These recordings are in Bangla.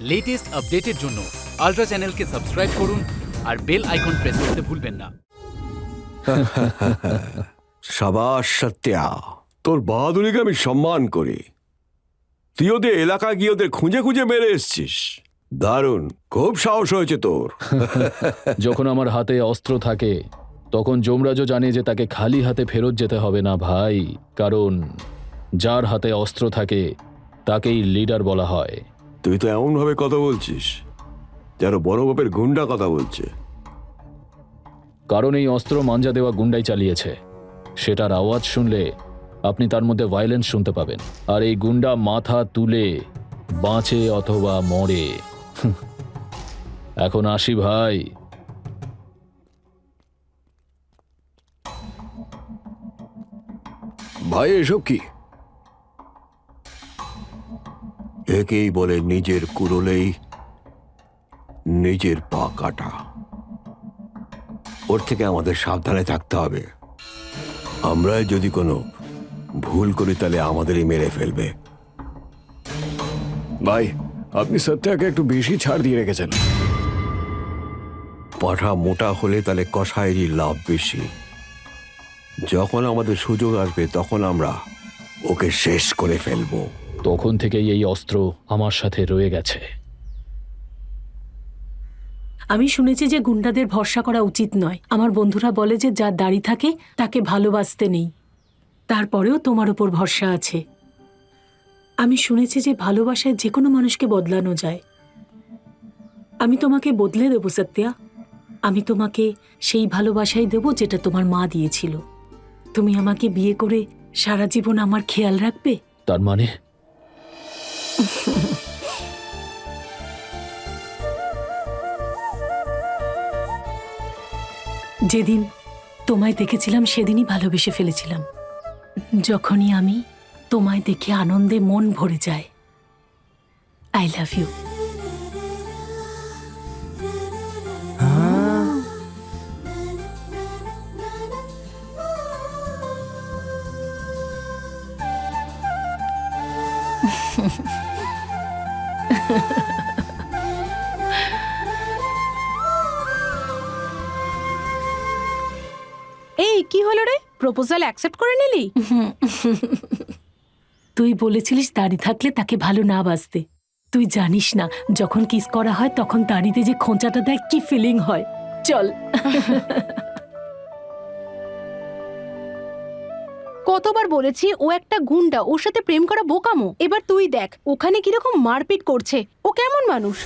লেটেস্ট আপডেটের জন্য আলট্রা চ্যানেলকে সাবস্ক্রাইব করুন আর বেল আইকন প্রেস করতে ভুলবেন না। সাবাস সত্যা তোর বাহাদুরিকে আমি সম্মান করি। তুই ওদের এলাকা গিয়ে ওদের খুঁজে খুঁজে মেরে এসছিস। দারুণ খুব সাহস হয়েছে তোর। যখন আমার হাতে অস্ত্র থাকে তখন যমরাজও জানে যে তাকে খালি হাতে ফেরত যেতে হবে না ভাই কারণ যার হাতে অস্ত্র থাকে তাকেই লিডার বলা হয়। তুই তো এমন ভাবে কথা বলছিস যেন বড় বাপের গুন্ডা কথা বলছে। কারণ এই অস্ত্র মাঞ্জা দেওয়া গুন্ডাই চালিয়েছে। সেটার আওয়াজ শুনলে আপনি তার মধ্যে ভায়োলেন্স শুনতে পাবেন। আর এই গুন্ডা মাথা তুলে বাঁচে অথবা মরে। এখন আসি ভাই। ভাই এসব কি? একেই বলে নিজের কুড়োলেই নিজের পা কাটা। ওর থেকে আমাদের সাবধানে থাকতে হবে। আমরা যদি কোনো ভুল করি তাহলে আমাদেরই মেরে ফেলবে। ভাই আপনি সত্যাকে একটু বেশি ছাড় দিয়ে রেখেছেন। পাঠা মোটা হলে তাহলে কষায়েরই লাভ বেশি। যখন আমাদের সুযোগ আসবে তখন আমরা ওকে শেষ করে ফেলব। তখন থেকেই এই অস্ত্র আমার সাথে রয়ে গেছে। আমি শুনেছি যে গুন্ডাদের ভরসা করা উচিত নয়। আমার বন্ধুরা বলে যে যার দাড়ি থাকে তাকে ভালোবাসতে নেই। তারপরেও তোমার ওপর ভরসা আছে। আমি শুনেছি যে ভালোবাসায় যে কোনো মানুষকে বদলানো যায়। আমি তোমাকে বদলে দেবো সত্যা আমি তোমাকে সেই ভালোবাসাই দেব যেটা তোমার মা দিয়েছিল। তুমি আমাকে বিয়ে করে সারা জীবন আমার খেয়াল রাখবে? তার মানে যেদিন তোমায় দেখেছিলাম, সেদিনই ভালোবেসে ফেলেছিলাম। যখনই আমি তোমায় দেখে আনন্দে মন ভরে যায় আই লাভ ইউ এই, কি হলো রে? প্রপোজাল অ্যাকসেপ্ট করে নিলি? তুই বলেছিলিস দাড়ি থাকলে তাকে ভালো না বাসতে তুই জানিস না, যখন কিস করা হয় তখন দাড়িতে যে খোঁচাটা দেয়, কি ফিলিং হয়? চল। কতবার বলেছি ও একটা গুন্ডা, ওর সাথে প্রেম করা বোকামো। এবার তুই দেখ, ওখানে কীরকম মারপিট করছে। ও কেমন মানুষ?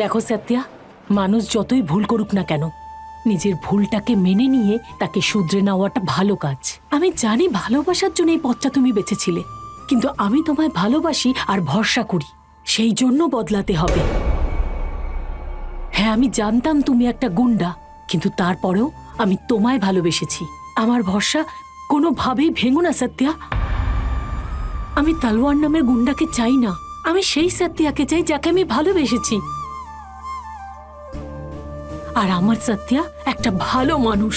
দেখো, সত্যা, মানুষ যতই ভুল করুক না কেন, নিজের ভুলটাকে মেনে নিয়ে তাকে শুধরে নেওয়াটা ভালো কাজ। আমি জানি ভালোবাসার জন্য এই পথটা তুমি বেঁচেছিলে কিন্তু আমি তোমায় ভালোবাসি আর ভরসা করি, সেই জন্য বদলাতে হবে। হ্যাঁ আমি জানতাম তুমি একটা গুন্ডা, কিন্তু তারপরেও আমি তোমায় ভালোবেসেছি। আমার ভরসা কোনোভাবেই ভেঙো না, সত্যা। আমি তালওয়ার নামের গুন্ডাকে চাই না, আমি সেই সত্যিয়াকে চাই যাকে আমি ভালোবেসেছি। আর আমার সত্যা একটা ভালো মানুষ।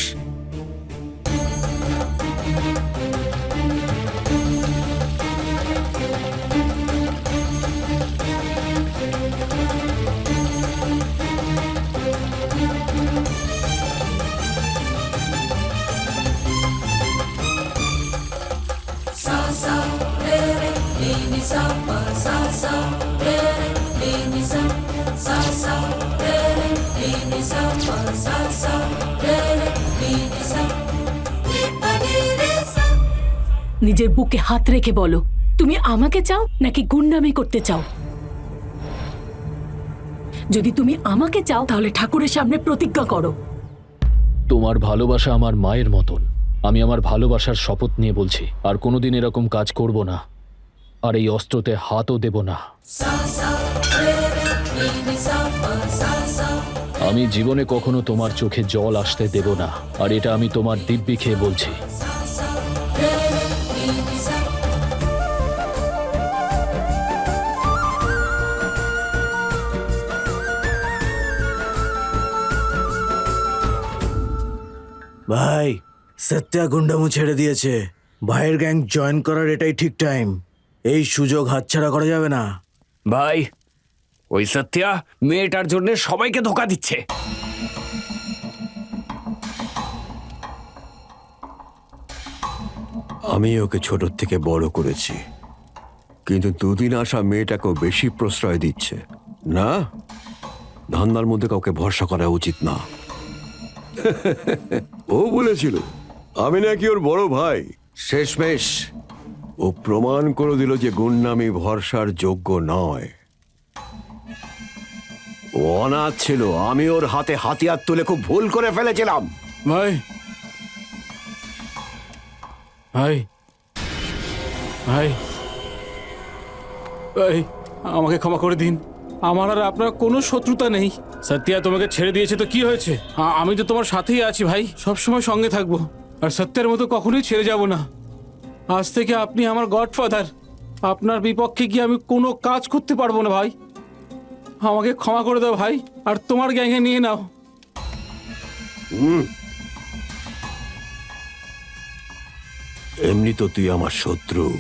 নিজের বুকে হাত রেখে বলো তুমি আমাকে চাও নাকি গুন্ডামি করতে চাও? যদি তুমি আমাকে চাও তাহলে ঠাকুরের সামনে প্রতিজ্ঞা করো। তোমার ভালোবাসা আমার মায়ের মতন। আমি আমার ভালোবাসার শপথ নিয়ে বলছি আর কোনোদিন এরকম কাজ করব না। আর এই অস্ত্রতে হাতও দেব না। আমি জীবনে কখনো তোমার চোখে জল আসতে দেব না। আর এটা আমি তোমার দিব্যি খেয়ে বলছি। ভাই সত্যা গুন্ডামু ছেড়ে দিয়েছে। ভাইয়ের গ্যাং জয়েন করার এটাই ঠিক টাইম। এই সুযোগ হাতছাড়া করা যাবে না। ভাই ওই সত্যা মেয়েটার জন্য সবাইকে ধোকা দিচ্ছে। আমি ওকে ছোট থেকে বড় করেছি। কিন্তু দুদিন আসা মেয়েটাকেও বেশি প্রশ্রয় দিচ্ছে। না? ধান্দার মধ্যে কাউকে ভরসা করা উচিত না। ও বলেছিল আমি নাকি ওর বড় ভাই। শেষমেশ ও প্রমাণ করে দিল যে গুন্ডামি ভরসার যোগ্য নয়। অনাথ ছিল, আমি ওর হাতে হাতিয়ার তুলে খুব ভুল করে ফেলেছিলাম। ভাই। ভাই। ভাই। ভাই, আমাকে ক্ষমা করে দিন। আমার আর আপনার কোনো শত্রুতা নেই। সত্যিয়া তোমাকে ছেড়ে দিয়েছে তো কি হয়েছে? আমি তো তোমার সাথেই আছি ভাই সব সময় সঙ্গে থাকব। আর সত্যের মতো কখনোই ছেড়ে যাব না। আজ থেকে আপনি আমার গডফাদার। আপনার বিপক্ষে গিয়ে আমি কোনো কাজ করতে পারব না ভাই? আমাকে ক্ষমা করে দাও ভাই, আর তোমার গ্যাংয়ে নিয়ে নাও। এমনি তো তুই আমার শত্রু,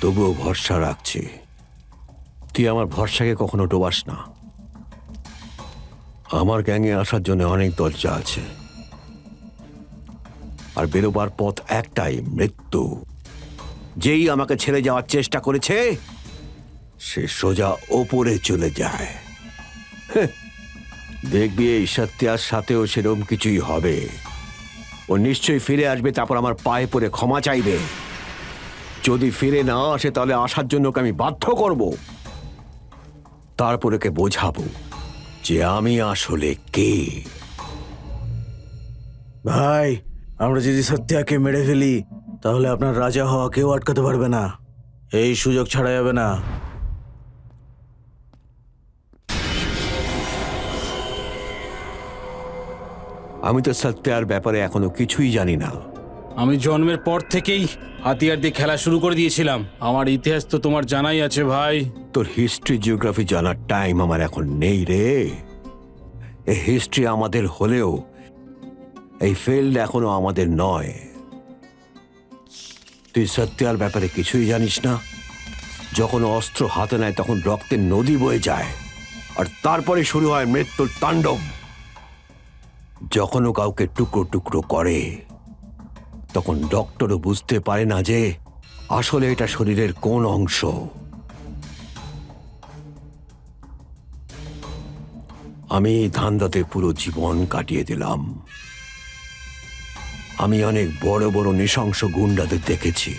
তবুও ভরসা রাখছি। তুই আমার ভরসাকে কখনো ডোবাস না। আমার গ্যাংয়ে আসার জন্য অনেক দরজা আছে। আর বেরোবার পথ একটাই, মৃত্যু। যেই আমাকে ছেড়ে যাওয়ার চেষ্টা করেছে সে সোজা ওপরে চলে যায়। দেখবি এই সত্যার সাথেও সেরম কিছুই হবে। ও নিশ্চয়ই ফিরে আসবে, তারপর আমার পায়ে পড়ে ক্ষমা চাইবে। যদি ফিরে না আসে, তাহলে আসার জন্য ওকে আমি বাধ্য করব। তারপর ওকে বোঝাবো যে আমি আসলে কে। ভাই, আমরা যদি সত্যাকে মেরে ফেলি, তাহলে আপনার রাজা হওয়া কেউ আটকাতে পারবে না। এই সুযোগ ছাড়া যাবে না। আমি তো সত্যার ব্যাপারে এখনও কিছুই জানি না। আমি জন্মের পর থেকেই হাতিয়ার দিয়ে খেলা শুরু করে দিয়েছিলাম। আমার ইতিহাস তো তোমার জানাই আছে ভাই। তোর হিস্ট্রি জিওগ্রাফি জানার টাইম আমার এখন নেই রে। এই হিস্ট্রি আমাদের হলেও এই ফিল্ড এখনও আমাদের নয়। তুই সত্যার ব্যাপারে কিছুই জানিস না। যখন অস্ত্র হাতে নেয় তখন রক্তের নদী বয়ে যায়। আর তারপরে শুরু হয় মৃত্যুর তাণ্ডব। যখনও কাউকে টুকরো টুকরো করে, তখন ডক্টরও বুঝতে পারে না যে আসলে এটা শরীরের কোন অংশ। আমি ধান্দাতে পুরো জীবন কাটিয়ে দিলাম। আমি অনেক বড় বড় নৃশংস গুন্ডাদের দেখেছি।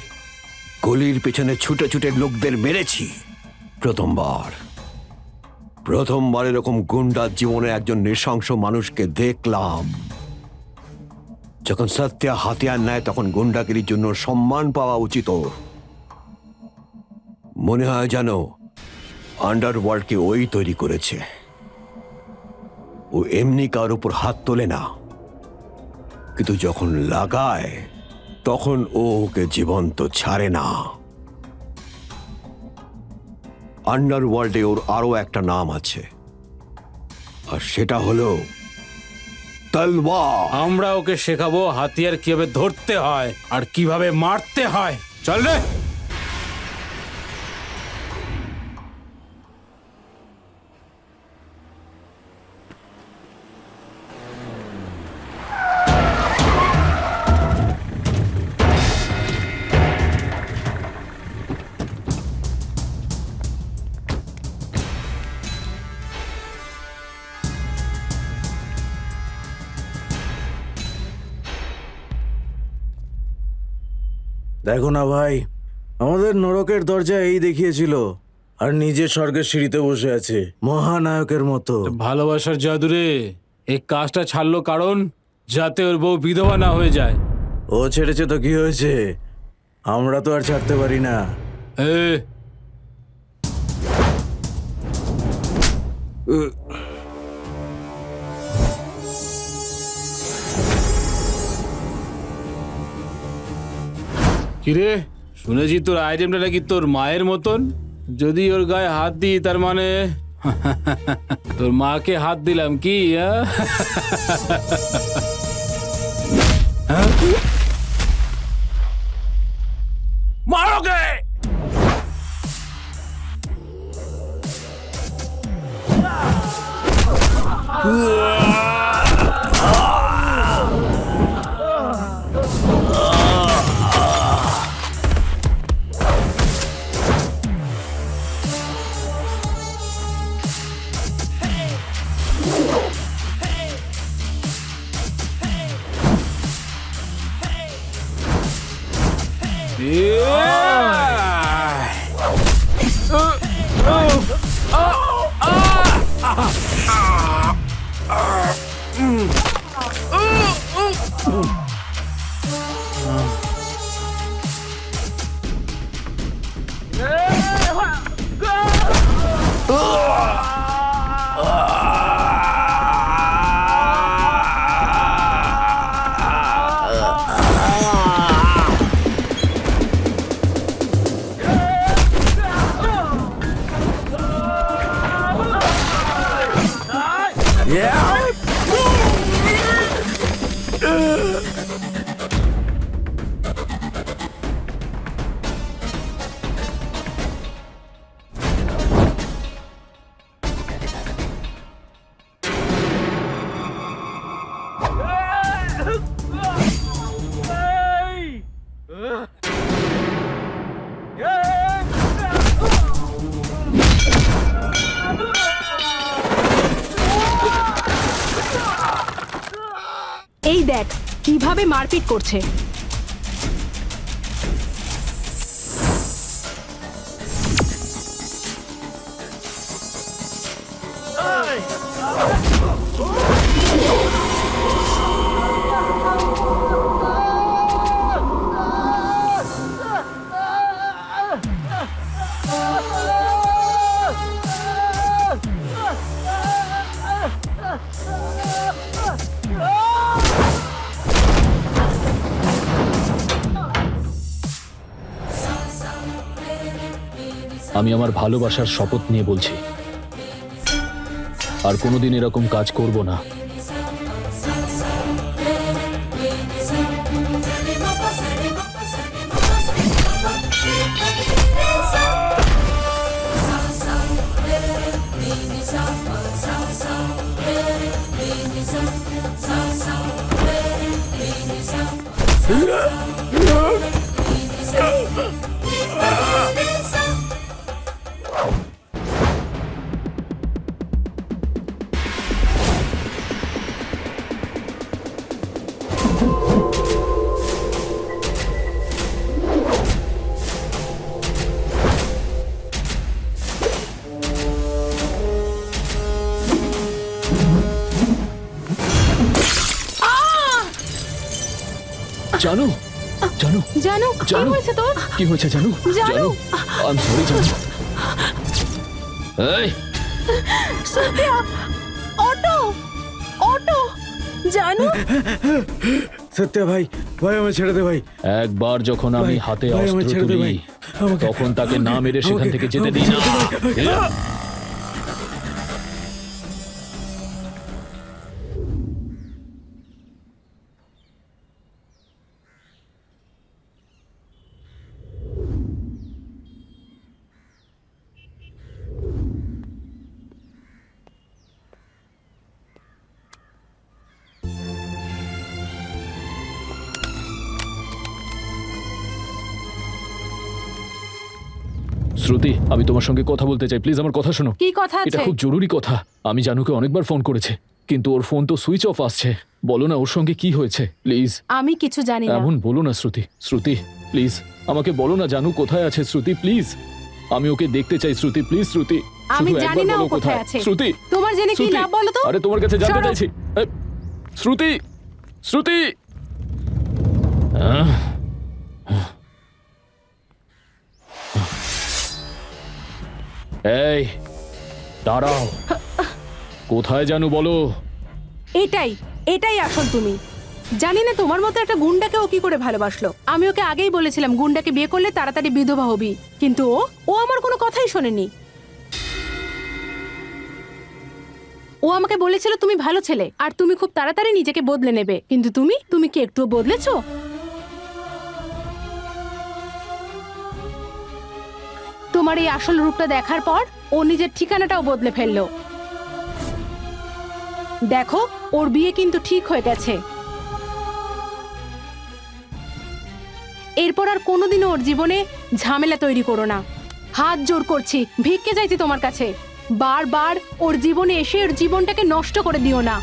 গলির পেছনে ছুটে ছুটে লোকদের মেরেছি। প্রথমবার। প্রথমবার এরকম গুন্ডার জীবনে একজন নৃশংস মানুষকে দেখলাম। যখন সত্যা হাতিয়ার নেয়, তখন গুন্ডাগিরির জন্য সম্মান পাওয়া উচিত। মনে হয় যেন আন্ডারওয়ার্ল্ডকে ওই তৈরি করেছে। ও এমনি কার উপর হাত তোলে না। কিন্তু যখন লাগায়, তখন ও ওকে জীবন্ত ছাড়ে না। আন্ডারওয়ার্ল্ডে ওর আরও একটা নাম আছে। আর সেটা হলো তলওয়ার। আমরা ওকে শেখাবো হাতিয়ার কীভাবে ধরতে হয় আর কীভাবে মারতে হয়। চল রে। দেখো না ভাই আমাদের নরকের দরজা এই দেখিয়েছিল আর নিজে স্বর্গের সিঁড়িতে বসে আছে মহানায়কের মতো। ভালোবাসার জাদুরে এই কাজটা ছাড়লো কারণ যাতে ওর বউ বিধবা না হয়ে যায়। ও ছেড়েছে তো কি হয়েছে? আমরা তো আর ছাড়তে পারি না। এ কিরে? শুনেছি তোর আইটেমটা নাকি তোর মায়ের মতন। যদি ওর গায়ে হাত দিই তার মানে তোর মাকে হাত দিলাম কি হ্যাঁ? দেখ কীভাবে মারপিট করছে। আমি আমার ভালোবাসার শপথ নিয়ে বলছি। আর কোনোদিন এরকম কাজ করব না। জানো? জানো? জানো কি জানো? হয়েছে তোর? কি হয়েছে জানো? জানু! আই এম সরি জানো? এই! সত্যা অটো অটো জানো? সত্য ভাই ভাই আমায় ছেড়ে দে ভাই। একবার যখন আমি হাতে অস্ত্র ছেড়ে দে তুলি ভাই। তখন তাকে না মেরে সেখান থেকে যেতে দিই না। শ্রুতি আমি তোমার সঙ্গে কথা বলতে চাই। প্লিজ আমার কথা শোনো। কি কথা এটা আছে? খুব জরুরি কথা। আমি জানুকে অনেকবার ফোন করেছে কিন্তু ওর ফোন তো সুইচ অফ আসছে। বলো না ওর সঙ্গে কি হয়েছে প্লিজ। আমি কিছু জানি না। এমন বলো না শ্রুতি। শ্রুতি প্লিজ আমাকে বলো না জানু কোথায় আছে শ্রুতি প্লিজ। আমি ওকে দেখতে চাই শ্রুতি প্লিজ শ্রুতি। আমি শুধু জানি একবার না ও বলো কোথায়। আছে। শ্রুতি তোমার জেনে কি শ্রুতি, লাভ বলো তো? আরে তোমার কাছে জানতে সরো। চাইছি। শ্রুতি শ্রুতি। আহ, এই, দাঁড়াও। কোথায় জানু বলো? এটাই এটাই আসল তুমি। জানি না তোমার মতো একটা গুন্ডাকে ও কি করে ভালোবাসলো। আমি ওকে আগেই বলেছিলাম, গুন্ডাকে বিয়ে করলে তাড়াতাড়ি বিধবা হবি। কিন্তু ও ও আমার কোনো কথাই শোনেনি। ও আমাকে বলেছিল, তুমি ভালো ছেলে, আর তুমি খুব তাড়াতাড়ি নিজেকে বদলে নেবে। কিন্তু তুমি তুমি কি একটুও বদলেছো? তোমার এই আসল রূপটা দেখার পর ও নিজের ঠিকানাটাও বদলে ফেলল। দেখো, ওর বিয়ে কিন্তু ঠিক হয়ে গেছে। এরপর আর কোনোদিনও ওর জীবনে ঝামেলা তৈরি করো না। হাত জোর করছি, ভিক্ষে চাইছি তোমার কাছে। বারবার ওর জীবনে এসে ওর জীবনটাকে নষ্ট করে দিও না।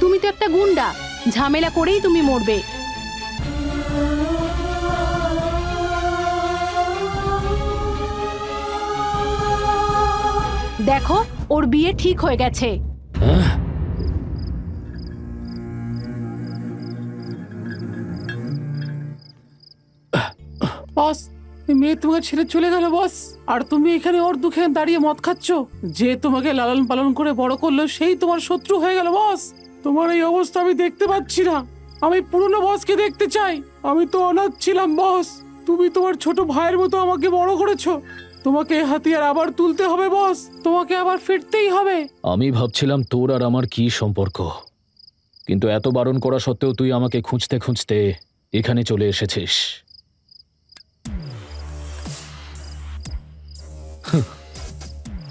তুমি তো একটা গুন্ডা, ঝামেলা করেই তুমি মরবে। দেখো, ওর বিয়ে ঠিক হয়ে গেছে। বস মেয়ে তোমাকে ছেড়ে চলে গেল, বস। আর তুমি এখানে ওর দুঃখে দাঁড়িয়ে মদ খাচ্ছ? যে তোমাকে লালন পালন করে বড় করল, সেই তোমার শত্রু হয়ে গেল, বস। তোমার এই অবস্থা আমি দেখতে পাচ্ছি না। আমি পুরনো বসকে দেখতে চাই। আমি তো অনাথ ছিলাম, বস। তুমি তোমার ছোট ভাইয়ের মতো আমাকে বড় করেছ। তোমাকে এই হাতিয়ার আবার তুলতে হবে বস। তোমাকে আবার ফিরতেই হবে। আমি ভাবছিলাম তোর আর আমার কি সম্পর্ক। কিন্তু এত বারণ করা সত্ত্বেও তুই আমাকে খুঁজতে খুঁজতে এখানে চলে এসেছিস।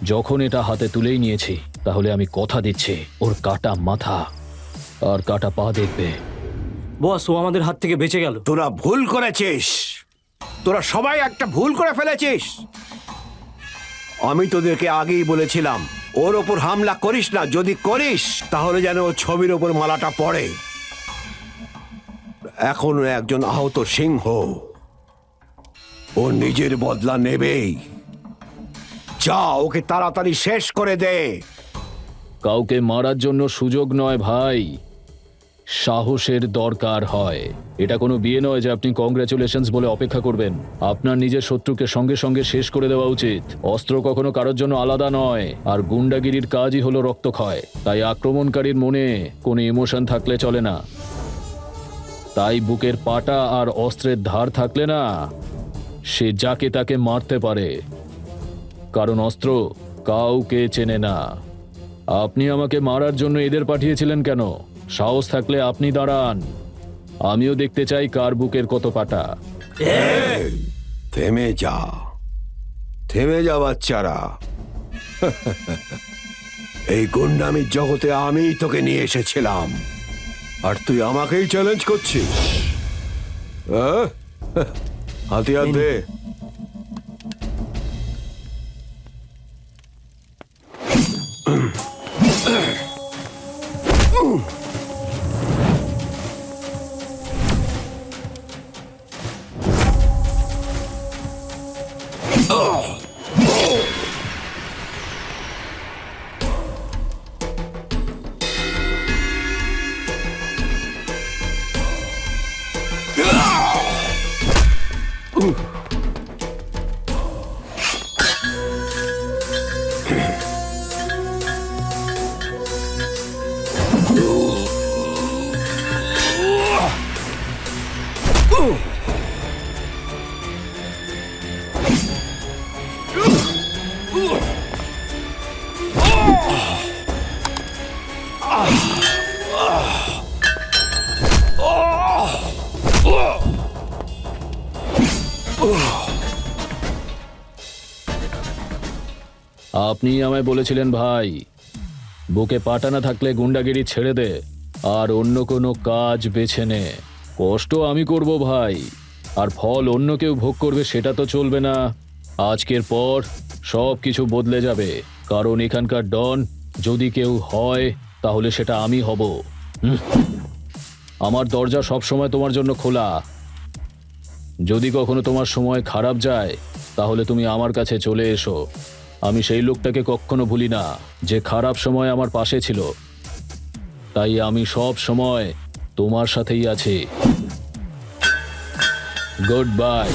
যখন এটা হাতে তুলেই নিয়েছি তাহলে আমি কথা দিচ্ছি ওর কাটা মাথা আর কাটা পা দেখবে। বস ও আমাদের হাত থেকে বেঁচে গেল। তোরা ভুল করেছিস। তোরা সবাই একটা ভুল করে ফেলেছিস। আমি তোদেরকে আগেই বলেছিলাম, ওর ওপর হামলা করিস না, যদি করিস, তাহলে যেন ওর ছবির ওপর মালাটা পড়ে। এখনও একজন আহত সিংহ। ও নিজের বদলা নেবেই। যা, ওকে তাড়াতাড়ি শেষ করে দে। কাউকে মারার জন্য সুযোগ নয় ভাই। সাহসের দরকার হয়। এটা কোনো বিয়ে নয় যে আপনি কংগ্রেচুলেশনস বলে অপেক্ষা করবেন। আপনার নিজের শত্রুকে সঙ্গে সঙ্গে শেষ করে দেওয়া উচিত। অস্ত্র কখনো কারোর জন্য আলাদা নয়। আর গুন্ডাগিরির কাজই হলো রক্তক্ষয় তাই আক্রমণকারীর মনে কোনো ইমোশন থাকলে চলে না। তাই বুকের পাটা আর অস্ত্রের ধার থাকলে না। সে যাকে তাকে মারতে পারে। কারণ অস্ত্র কাউকে চেনে না। আপনি আমাকে মারার জন্য এদের পাঠিয়েছিলেন কেন? সাহস থাকলে আপনি দাঁড়ান। আমিও দেখতে চাই কার বুকের কত পাটা থেমে যা। থেমে যা বাচ্চারা। এই গুন্ডামির জগতে আমিই তোকে নিয়ে এসেছিলাম। আর তুই আমাকেই চ্যালেঞ্জ করছিস। আহ? হাতিয়ার দে। আপনি আমায় বলেছিলেন ভাই, বুকে পাটা না থাকলে গুন্ডাগিরি ছেড়ে দে, আর অন্য কোনো কাজ বেছে নে। কষ্ট আমি করব ভাই, আর ফল অন্য কেউ ভোগ করবে সেটা তো চলবে না। আজকের পর সব কিছু বদলে যাবে, কারণ এখানকার ডন যদি কেউ হয়, তাহলে সেটা আমি হব। আমার দরজা সব সময় তোমার জন্য খোলা। যদি কখনো তোমার সময় খারাপ যায়, তাহলে তুমি আমার কাছে চলে এসো। আমি সেই লোকটাকে কখনো ভুলি না, যে খারাপ সময় আমার পাশে ছিল। তাই আমি সব সময় তোমার সাথেই আছি। Good bye